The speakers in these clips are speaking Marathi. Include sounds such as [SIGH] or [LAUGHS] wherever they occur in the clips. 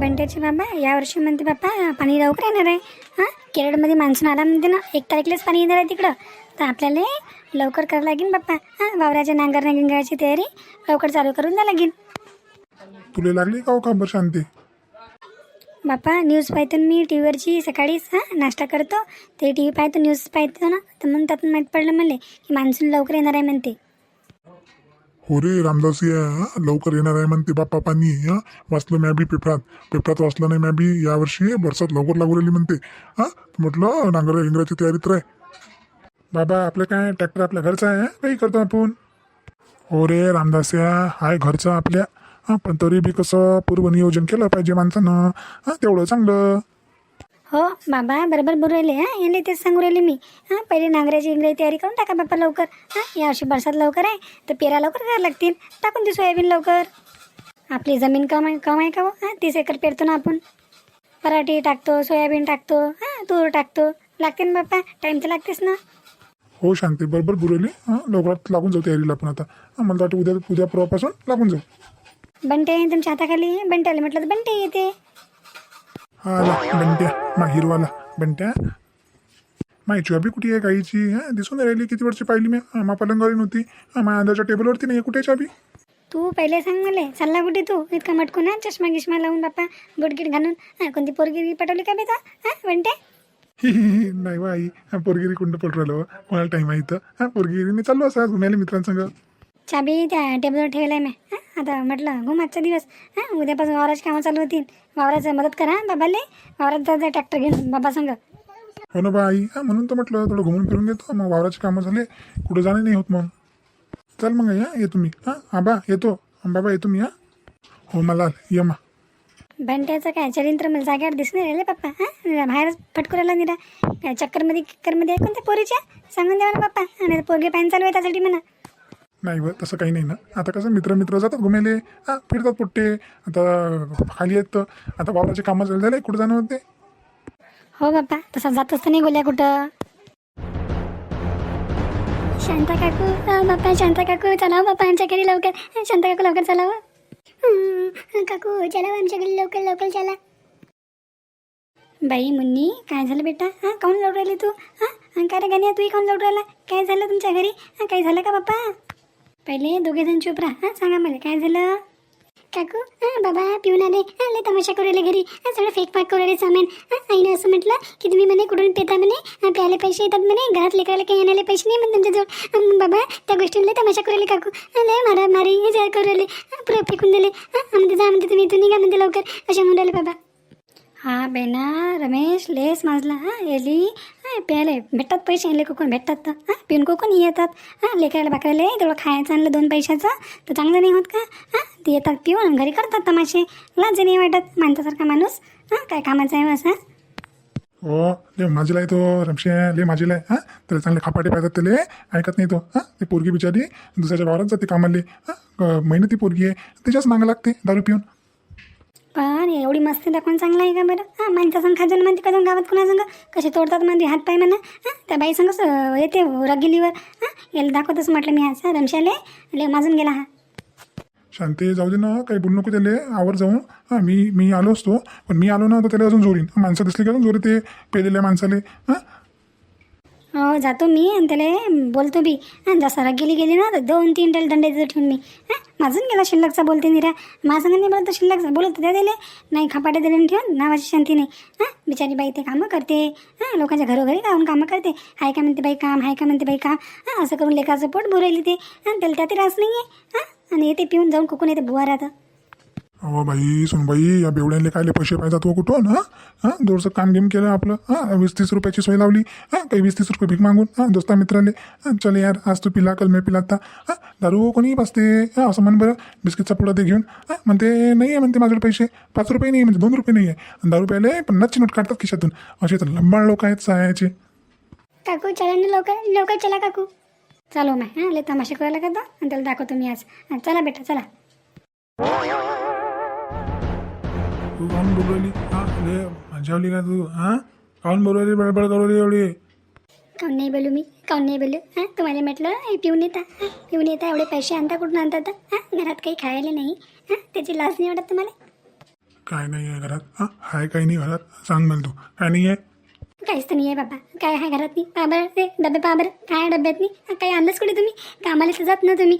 बंट्याचे बाबा यावर्षी म्हणते बाप्पा पाणी लवकर येणार आहे? हां? केरळमध्ये मान्सून आला म्हणते ना एक तारखेलाच पाणी येणार आहे तिकडं. तर आपल्याला लवकर करावं लागेल बाप्पा. हां? वावराच्या नांगरण्या गिंगराची तयारी लवकर चालू करून द्या लागेल. तुला लागली का हो का बरं शांती? बाप्पा न्यूज पाहतो ना मी टी व्हीवरची सकाळीच हां नाश्ता करतो. ते टी व्ही पाहतो न्यूज पाहतो ना. तर म्हणून त्यातून माहीत पडलं मला की मान्सून लवकर येणार आहे म्हणते. हो रे रामदासी आहे लवकर येणार आहे म्हणते बाप्पा पाणी. हं? वाचलं मॅ बी पेपरात. पेपरात वाचलं नाही मॅ बी. यावर्षी बरसात लवकर लागू राहिली म्हणते. हां? म्हटलं नांगर इंग्रजी तयारीत आहे बाबा आपलं काय? ट्रॅक्टर आपल्या घरचा आहे काही करतो आपण? हो रे रामदास या हाय घरचं आपल्या. हां पण तरी बी कसं पूर्वनियोजन केलं पाहिजे माणसानं. हां तेवढं चांगलं. हो बाबा बरोबर बोलू राहिले हां? याला तेच सांगू राहिले मी. हां पहिले नांगराची इंग्रजी तयारी करून टाका बाप्पा लवकर. हां यावर्षी बरसात लवकर आहे तर पेरा लवकर करायला लागतील. टाकून दे सोयाबीन लवकर. आपली जमीन कम आहे कम आहे का हो? हां तीस एकर पेरतो ना आपण. पराठी टाकतो सोयाबीन टाकतो हां तूर टाकतो. लागते ना बाप्पा टाईम तर लागतेच ना. हो शांती बरोबर बुरवली हां लवकरात लागून जाऊ तयारीला आपण आता. हां मला वाटतं उद्या उद्या परवापासून लागून जाऊ. बंटे तुमच्या हाताखाली बंट्याला म्हटलं तर बंटे येते. आला बंट्या मा हिरवाला. बंट्या माही चाबी कुठे आहे गाईची? हा दिसून राहिली किती वर्षी पाहिली मी? हा, मा पलंगावरी नव्हती. हा माझ्या अंदाच्या टेबलवरती नाही कुठे चाबी तू पहिले सांग मला. चालला कुठे तू? इतका मटकून हा चष्मा गिष्मा लावून बाप्पा बुटगीट घालून. हां कोणती पोरगी पटवली का बेता हां बंटे हि, [LAUGHS] हि, हि, नाही बा आई. हा पोरगिरी कुंड राहिलो कोणाला टाईम आहे इथं. हा पोरगिरी मी चाललो असं घुमायला मित्रांसंग. चाबी त्या टेबलवर ठेवला आहे मी. हां आता म्हटलं घुम आजचा दिवस हां उद्यापासून वावराची कामं चालू होतील. वावराचं मदत करा बाबाले. वावरात जायचं ट्रॅक्टर घेऊन बाबा संग. हो ना बा आई हा म्हणून तर म्हटलं थोडं घुमून फिरून घेतो मग वावराची कामं झाले कुठं जाणे नाही होत मग. चल मग आई, हा येतो मी हां आबा येतो. बाबा येतो मी हा. हो मला ये मा. बंट्याचं काय चरित्र मला जागेवर दिसून राहिले पप्पा. हां बाहेरच फटकुराला निरा. काय चक्करमध्ये किक्करमध्ये आहे कोणत्या पोरीच्या? सांगून द्यावा ना पप्पा. आणि पोरगे पाणी चालू आहे त्यासाठी म्हणा. नाही बरं तसं काही नाही ना. आता कसं मित्र मित्र जातात घुमेले. हां फिरतात पुट्टे. आता खाली आहेत आता वावराचे कामं चालू झाले. कुठं जाणं होते हो बाप्पा. तसा जात असतं नाही गोल्या कुठं. शांता काकू बाप्पा शांता काकू चला हो, बाप्पा आमच्या घरी लवकर. शांता काकू लवकर चला हो. काकू चला हो, आमच्या घरी लवकर लवकर चला. बाई मुन्नी काय झालं बेटा? हां काऊन लवड राहिली तू? हां काय रे गाण्या तूही काऊन लवड राहिला? काय झालं तुमच्या घरी? हां काय झालं का बाप्पा? पहिले दोघे जण चुप राहा. हां सांगा मला काय झालं? काकू हां बाबा पिऊन आले. हां लय तमाशा करू राहिले घरी. हां सगळं फेक फाक करू राहिले सामान. हां आईने असं म्हटलं की तुम्ही म्हणे कुठून पेता म्हणे? हां प्यायला पैसे येतात म्हणे. घरात लेकराला काही आणायला पैसे नाही म्हणे तुमच्याजवळ. बाबा त्या गोष्टीला तमाशा करू राहिले काकू. हां, लय मारा मारी हे जे करू राहिले हां, पुरं फेकून दिले. हां म्हणते जा म्हणते तुम्ही इथून निघा म्हणते लवकर. अशा म्हणून राहिले बाबा. हा बेना रमेश लेस माजला हा एली हा प्यायला भेटतात पैसे लेकं कोण भेटतात तर हां पिऊन कोण येतात हां लेकरायला बाकरायला तेवढं खायचं आणलं दोन पैशाचं तर चांगलं नाही होत का हां ते येतात पिऊन घरी करतात तमाशे लाज नाही वाटत माणसासारखा माणूस हां काय कामाचा आहे असं हो ले माझीला येतो तो रमशे ले माझीला आहे हां त्याला चांगले खापाटे पाहतात त्याले ऐकत नाही तो हां ती पोरगी बिचारी दुसऱ्याच्या वावरात जाते कामाले हां मेहनती पोरगी आहे त्याच्याच मागं लागते दारू पिऊन पण एवढी मस्ती दाखवून चांगलं आहे का बरं? हां माणसा संग खाजून म्हणते का जाऊन गावात कुणा संग कसे तोडतात म्हणते हात पाय म्हणा. हां त्या बाई संगच येते रगिलीवर हां याला दाखवतच म्हटलं मी आज. रमशाले ले माजून गेला हा. शांती जाऊ दे ना काही बोलू नको त्याले. आवर जाऊन हां मी मी आलो असतो. पण मी आलो ना तर त्याला अजून जोरीन. माणसं दिसली का अजून जोरी ते पेलेल्या माणसाले. हां हो जातो मी आणि त्याला बोलतो बी. आणि जसा गेली गेली ना तर दोन तीन त्याला दंडे देतो ठेवून मी. हां माझून गेला शिल्लकचा बोलते निरा. माझं नाही बोलतो शिल्लकचा. बोलत त्या दिले नाही खपाटे दिले ठेवून नावाची शांती नाही. हां बिचारी बाई ते कामं करते. हां लोकांच्या घरोघरी जाऊन कामं करते. हाय का म्हणते बाई काम हाय का म्हणते बाई काम. हां असं करून लेकाचं पोट भरवली ते. हां त्याला त्यात रास नाही आहे हां आणि येते पिऊन जाऊन कुकून येते बुवा राहतं अहो बाई सुनबाई या बेवड्यांले कायले पैसे पाहिजे तो हो कुठून हां? हां? दोरचं काम गेम केलं आपलं हां? वीस तीस रुपयाची सोय लावली हां? काही वीस तीस रुपये भीक मागून हां? दोस्ता मित्राले हां? चल यार आज तू पिला कल मी पिला आता हां? दारू कोणी बसते हां? असं म्हण बरं बिस्किटचा पुडा ते घेऊन हां? म्हणते नाही आहे म्हणते माझ्याकडे पैसे पाच रुपये नाही आहे म्हणजे दोन रुपये नाही आहे आणि दारू प्यायले पन्नासची नोट काढतात खिशातून असे तर लंबाळ लोक आहेत सहायचे काकू चला ना लवकर लवकर चला काकू. चालो हो मग हां? लय तमाशा करायला का आणि त्याला दाखवतो मी आज. चला बेटा चला. तू काऊन बोलवली? हां ले मजावली का तू हां? काऊन बोलवली? बडबड करवली एवढी. काऊन नाही बोलू मी? काऊन नाही बोलू? हां तुम्हाला म्हटलं हे पिऊन येता. हां पिऊन येता. एवढे पैसे आणता कुठून आणतात हां घरात काही खायला नाही. हां त्याची लाज नाही वाटत तुम्हाला? काय नाही आहे घरात. हां हाय काही नाही घरात. सांग मला तू. काय नाही आहे? काहीच तर नाही आहे बाबा. काय आहे घरात नाही बाबर ते डबे पाबर काय डब्यात नाही काही आणलंच कुठे तुम्ही? कामाला तर जात ना तुम्ही.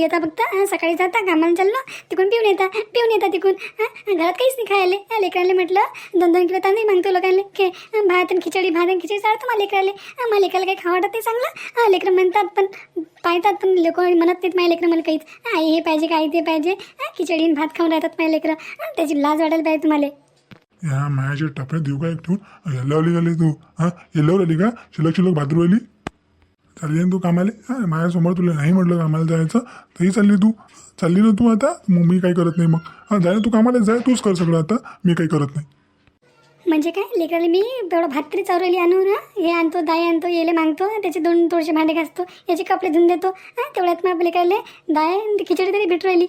येता फक्त सकाळी जाता कामाला चाललो तिकडून पिऊन येता. पिऊन येता तिकडून. हा, घरात काहीच नाही खायला. हा, लेकरांना म्हटलं दोन दोन किलो तांदूळ मागतो लोकांना के भात आणि खिचडी भात आणि खिचडी चालतो मला लेकराले. मला लेकराला काही खावं वाटत नाही चांगलं. हा, लेकरं म्हणतात पण पाहतात पण लोक म्हणत नाहीत माझ्या लेकरं मला काहीच. हा, आई हे पाहिजे काय ते पाहिजे. हा, खिचडी आणि भात खाऊन राहतात माझ्या लेकरं. त्याची लाज वाटायला पाहिजे तुम्हाला. या मायाच्या टपरे देऊ का एक ठेवून येल्लावली गेली तू हां? येल्लावर आली का? शिल्लक शिल्लक भाद्रू आली चालली ना तू कामाले? हां माझ्यासमोर तुला नाही म्हटलं कामाला जायचं. तरी चालली तू. चालली ना तू आता? मग मी काही करत नाही मग. हां जाय तू कामाला जाय तूच कर सगळं आता. मी काही करत नाही. म्हणजे काय? लेकराला मी थोडं भात तरी चौरली आणू ना? हे आणतो दाय आणतो येले मागतो त्याचे दोन थोडेसे भांडे घासतो याचे कपडे धुवून देतो. हां तेवढ्यात मग लेकराले दाय आणि खिचडी तरी भेटू राहिली.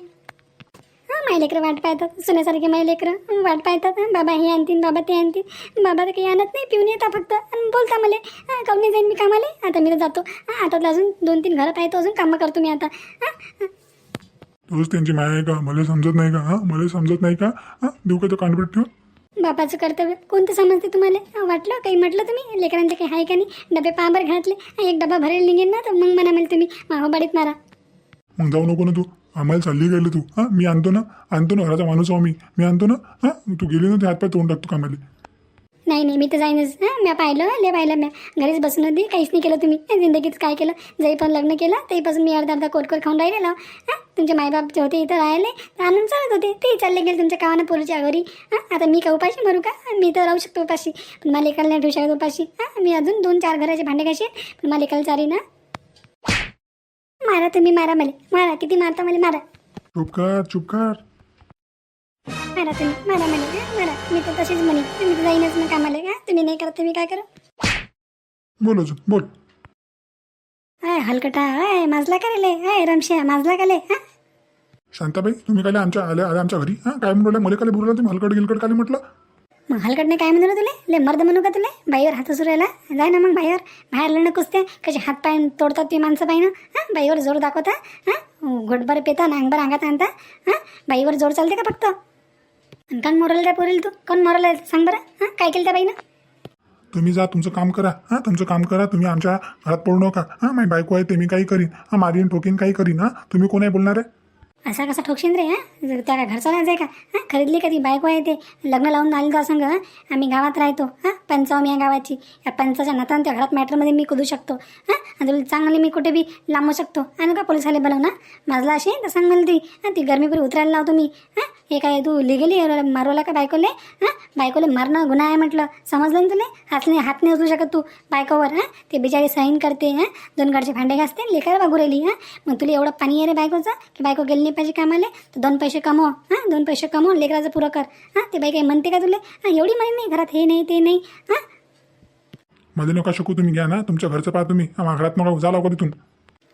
हां माझे लेकरं वाट पाहतात. सुनेसारखे माझे लेकरं वाट पाहतात. बाबा हे आणतीन बाबा ते आणतीन बाबा तर काही आणत नाही पिऊन येता फक्त. आणि बोलता मला काऊन नाही जाईन मी कामाले? आता मी तर जातो. आता अजून दोन तीन घरं पाहतो अजून कामं करतो मी आता. हां. तोच त्यांची माया आहे का? मला समजत नाही का? हां मला समजत नाही का? हां देऊ का तो कानपेट ठेवून? बापाचं कर्तव्य कोणतं समजते तुम्हाला? वाटलं? काही म्हटलं तुम्ही? लेकरांचं काही आहे का नाही? डबे पांबर घातले. एक डबा भरेल निघेन ना तर मग म्हणा मला तुम्ही माहोबाडीत मारा. मग जाऊ नको ना तू. आम्हाला चालली गेली तू. हां मी आणतो ना आणतो ना घराचा माणूस आहो मी. मी आणतो ना हां तू गेली ना ते हातपाय तोंड टाकतो कामाला. नाही नाही मी तर जाईनच. हां मी पाहिलं लय पाहिलं मी घरीच बसून होती काहीच नाही केलं तुम्ही. जिंदगीत काय केलं? जरी पण लग्न केलं तेहीपासून मी अर्धा अर्धा कोट खाऊन राहिलेलो. हां तुमचे मायबाप जे होते इथं राहिले तर आणून चालत होते. ते चालले गेले तुमच्या कावानं पोरीच्या घरी. हां आता मी का उपाशी मरू का? मी तर राहू शकतो उपाशी. पण मला एकाला नाही ठेवू शकत उपाशी. हां मी अजून दोन चार घराचे भांडे कसे पण मला एकाला चारी ना. मारा तुम्ही मारा मला. मारा किती मारता मला मारा. चुप कर चुप कर. मारा तुम्ही मारा मला मारा. मी तर तशीच म्हणे मी तर जाईनच मग कामाला हां. तुम्ही नाही करत तुम्ही काय करा? बोल अजून बोल. हाय हलकटा हाय माजला का रे हाय रमशा माजला का ले हां? शांताबाई तुम्ही काय आमच्या आल्या आल्या आमच्या घरी? हां काय म्हणलं मला काय बोलला तुम्ही हलकट गिलकट काय म्हटलं? मग हलकडने काय म्हणलं तुले? ले मर्द म्हणू का तुले? बाईवर हात सुरायला जाय ना मग बाईवर. बाहेर लढणं कुसते. कसे हात पाय तोडतात ते माणसं पाहिनं हां? बाईवर जोर दाखवता हां? घोटभर पेता नांगभर अंगात आणता. हां? बाईवर जोर चालते का फक्त? आणि कोण मोरल त्या पोरेल तू? कोण मोरल सांग बरं. हां? काय केलं त्या बाईनं? तुम्ही जा तुमचं काम करा. हां? तुमचं काम करा. तुम्ही आमच्या घरात पडू नका. हां? माझी बायको आहे ते मी काही करीन. हां? मारीन ठोकीन काही करीन. हां? तुम्ही कोण आहे बोलणार? आहे असा कसा ठोकशीन रे हां? त्या घरचा नाही जाय का? हां? खरीदली का ती बायको आहे ते? लग्न लावून आली का संग आम्ही गावात राहतो हां? पंचावमी या गावाची. या पंचाच्या नातान त्या घरात मॅटरमध्ये मी कुदू शकतो हां? आणि तुला चांगली मी कुठे बी लांबू शकतो? आणि का पोलिसाले बनव ना माझला अशी तर सांग मला ती हां? ती गरमीपुरी उतरायला लावतो मी हां? हे काय तू लिगली मारवला का बायकोले? हां? बायकोले मारणं गुन्हा आहे म्हटलं. समजलं ना तुले? हातने हात नाही उचलू शकत तू बायकोवर हां? ते बिचारी साईन करते हां? दोन गाडचे भांडे घासते लेकर बागू राहिली हां? मग तुला एवढं पाणी आहे रे बायकोचं? की बायको गेली नाही पाहिजे कामाले? तर दोन पैसे कमव हां? दोन पैसे कमव लेकराचं पुरं कर. हां? ते बाई काही म्हणते का तुला? हां एवढी म्हणे नाही घरात हे नाही ते नाही हां? मध्ये नका शकू तुम्ही घ्या ना. तुमच्या घरचं पहा तुम्ही. हां घरात नका उजाला लवकर तिथून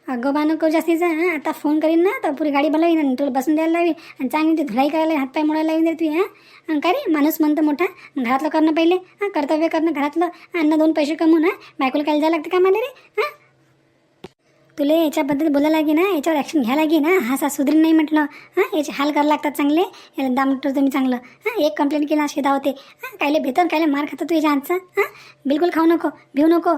अगं बा नको जास्तीचा हां आता फोन करीन ना तर पुरी गाडी बोलावीन आणि तुला बसून द्यायला लावी आणि चांगली ती धुलाई करायला हातपाय मोडायला लावीन तू हां? का रे माणूस म्हणतो मोठा घरातलं करणं पहिले हां? कर्तव्य करणं घरातलं अन्न दोन पैसे कमवून हां? बायकोला काय जायला लागतं कामाला रे हां? तुला याच्याबद्दल बोलायला लागे ना याच्यावर ॲक्शन घ्यायला लागे ना हा सा सुधरीन नाही म्हटलं हां? याचे हाल करायला लागतात चांगले याला दाम तुम्ही चांगलं हां? एक कंप्लेंट केला असे धावते हां? कायले भेतर कायले मार खातो तू याच्या हातचा हां? बिलकुल खाऊ नको भिऊ नको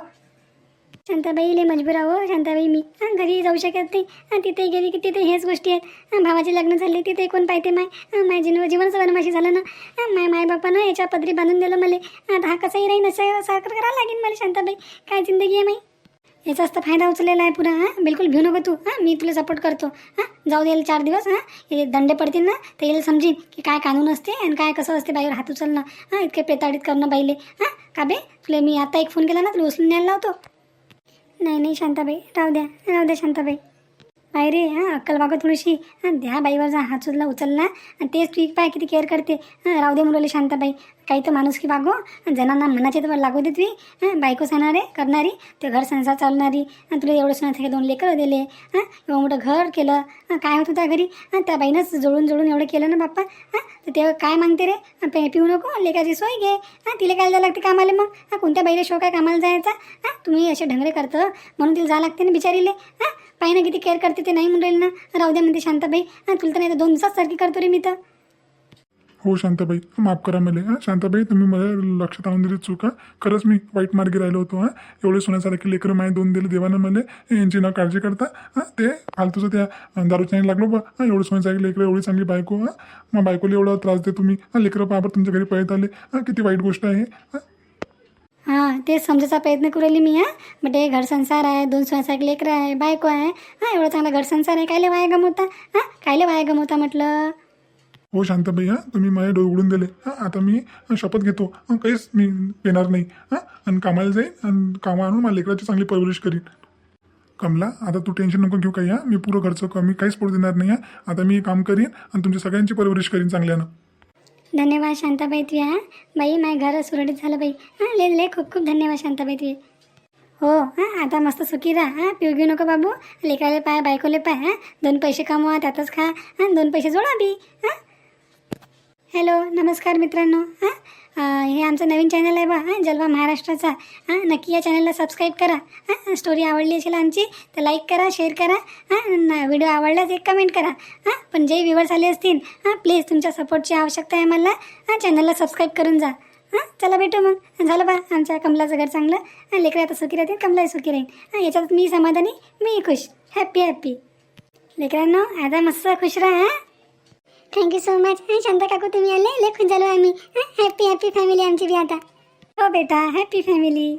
शांताबाई लय मजबूर आहो. शांताबाई मी हां घरी जाऊ शकत नाही. तिथे गेली की तिथे हेच गोष्टी आहेत. भावाचे लग्न झाले तिथे कोण पाहते माय? माय माझ्या जीवन जीवनच वनमाशी झालं ना. माय माय बापानं याच्या पदरी बांधून दिलं मला. आता हा कसाही राहीन असं साखर करायला लागेल मला शांताबाई. काय जिंदगी आहे माई? याचाच तर फायदा उचललेला आहे पुरा हां? बिलकुल भिऊ नको तू. हां मी तुला सपोर्ट करतो. हां जाऊ द्यायला चार दिवस हां? हे दंडे पडतील ना तर याला समजेन की काय कानून असते आणि काय कसं असते बाईवर हात उचलणं. हां इतके पेताडीत करणं बाईले. हां का बे? तुला मी आता एक फोन केला ना तुला उचलून न्यायला लावतो. नाही नाही शांताबाई. राहू द्या. राहू द्या शांताबाई. बाई रे हां अक्कल बागं थोडीशी हां त्या बाईवर जा हात सुद्धा उचलला. आणि तेच तू पाय किती केअर करते. हां राहू दे मुलाली शांताबाई. काही तर माणूस की बागो जणांना मनाचे तर लागू दे तुम्ही हां बायको सांगणारे करणारी ते घर संसार चालणारी. तुला एवढं सुना दोन लेकरं दिले. हां एवढं मोठं घर केलं. हां काय होतं त्या घरी? हां त्या बाईनंच जोडून जोडून एवढं केलं ना बाप्पा. हां तर ते काय मागते रे? पे पिऊ नको लेकाची सोय घे. हां तिला काय जायला लागते कामाला मग? हां कोणत्या बाईला शो काय कामाला जायचा? हां तुम्ही असे ढंगरे करतं. म्हणून तिला जावं लागते ना बिचारीले. हां पाहिजे किती केअर करते ते नाही म्हणून राहील ना. राहू द्या म्हणते शांताबाई. हां तुला तर नाही तर दोन दिवसात सारखी करतो रे मी तर. हो शांताबाई माफ करा मला हां. शांताबाई तुम्ही मला लक्षात आणून दिली चूक हा. खरंच मी वाईट मार्गी राहिलो होतो हां. एवढे सोन्यासारखे लेकरं माय दोन दिले देवानं मला यांची ना काळजी करता हां. ते फालतूचं त्या दारूच्या लागलो बा हां. एवढं सोन्यासारखे लेकरं एवढी चांगली बायको हां. मग बायकोला एवढा त्रास दे तुम्ही हां लेकरं पाबर तुमच्या घरी पळत आले हां. किती वाईट गोष्ट आहे हां. हां तेच समजायचा प्रयत्न करू राहिली मी हां बट ते घर संसार आहे दोन सोन्यासारखे लेकरं आहे बायको आहे हां एवढा चांगला घर संसार आहे कायले वाया गमवता हां कायले वाया गमवता म्हटलं हो शांताबाई हां तुम्ही माझे डोळे उघडून दिले. हां आता मी शपथ घेतो. काहीच मी पेणार नाही. हां आणि कामाला जाईन आणि कामा आणून मला लेकराची चांगली परवरिश करीन. कमला आता तू टेन्शन नको घेऊ काही हां. मी पुरं घरचं कमी काहीच पडू देणार नाही हां. आता मी काम करीन आणि तुमच्या सगळ्यांची परवरिश करीन चांगल्यानं. धन्यवाद शांताबाई तुया हां? बाई माझ्या घर सुरळीत झालं बाई. हां ले ले खूप खूप धन्यवाद शांताबाई तुये. हो हां आता मस्त सुखी राहा हां? पिऊ घेऊ नको बाबू. लेकराले पाय बायकोले पाय हां? दोन पैसे कमवा त्यातच खा हां? दोन पैसे जोडा बी हां? हॅलो नमस्कार मित्रांनो. हां? हे आमचं नवीन चॅनल आहे बा हां? जलवा महाराष्ट्राचा. हां? नक्की या चॅनलला सबस्क्राईब करा. हां? स्टोरी आवडली असेल आमची तर लाईक करा शेअर करा. हां? व्हिडिओ आवडल्यास एक कमेंट करा. हां? पण जे व्ह्युअर्स आले असतील हां? प्लीज तुमच्या सपोर्टची आवश्यकता आहे मला. हां? चॅनलला सबस्क्राईब करून जा. हां? चला भेटू मग. झालं बा आमच्या कमलाचं घर चांगलं. हां? लेकरं आता सुखी राहतील कमलाही सुखी राहील. हां? याच्यात मी समाधानी मी खुश. हॅप्पी हॅप्पी लेकरांनो आता मस्त खुश राहा हां? थँक्यू सो मच शांता काकू तुम्ही आले लेखून झालो आम्ही हॅपी हॅपी फॅमिली आमची बी आता हो बेटा हॅपी फॅमिली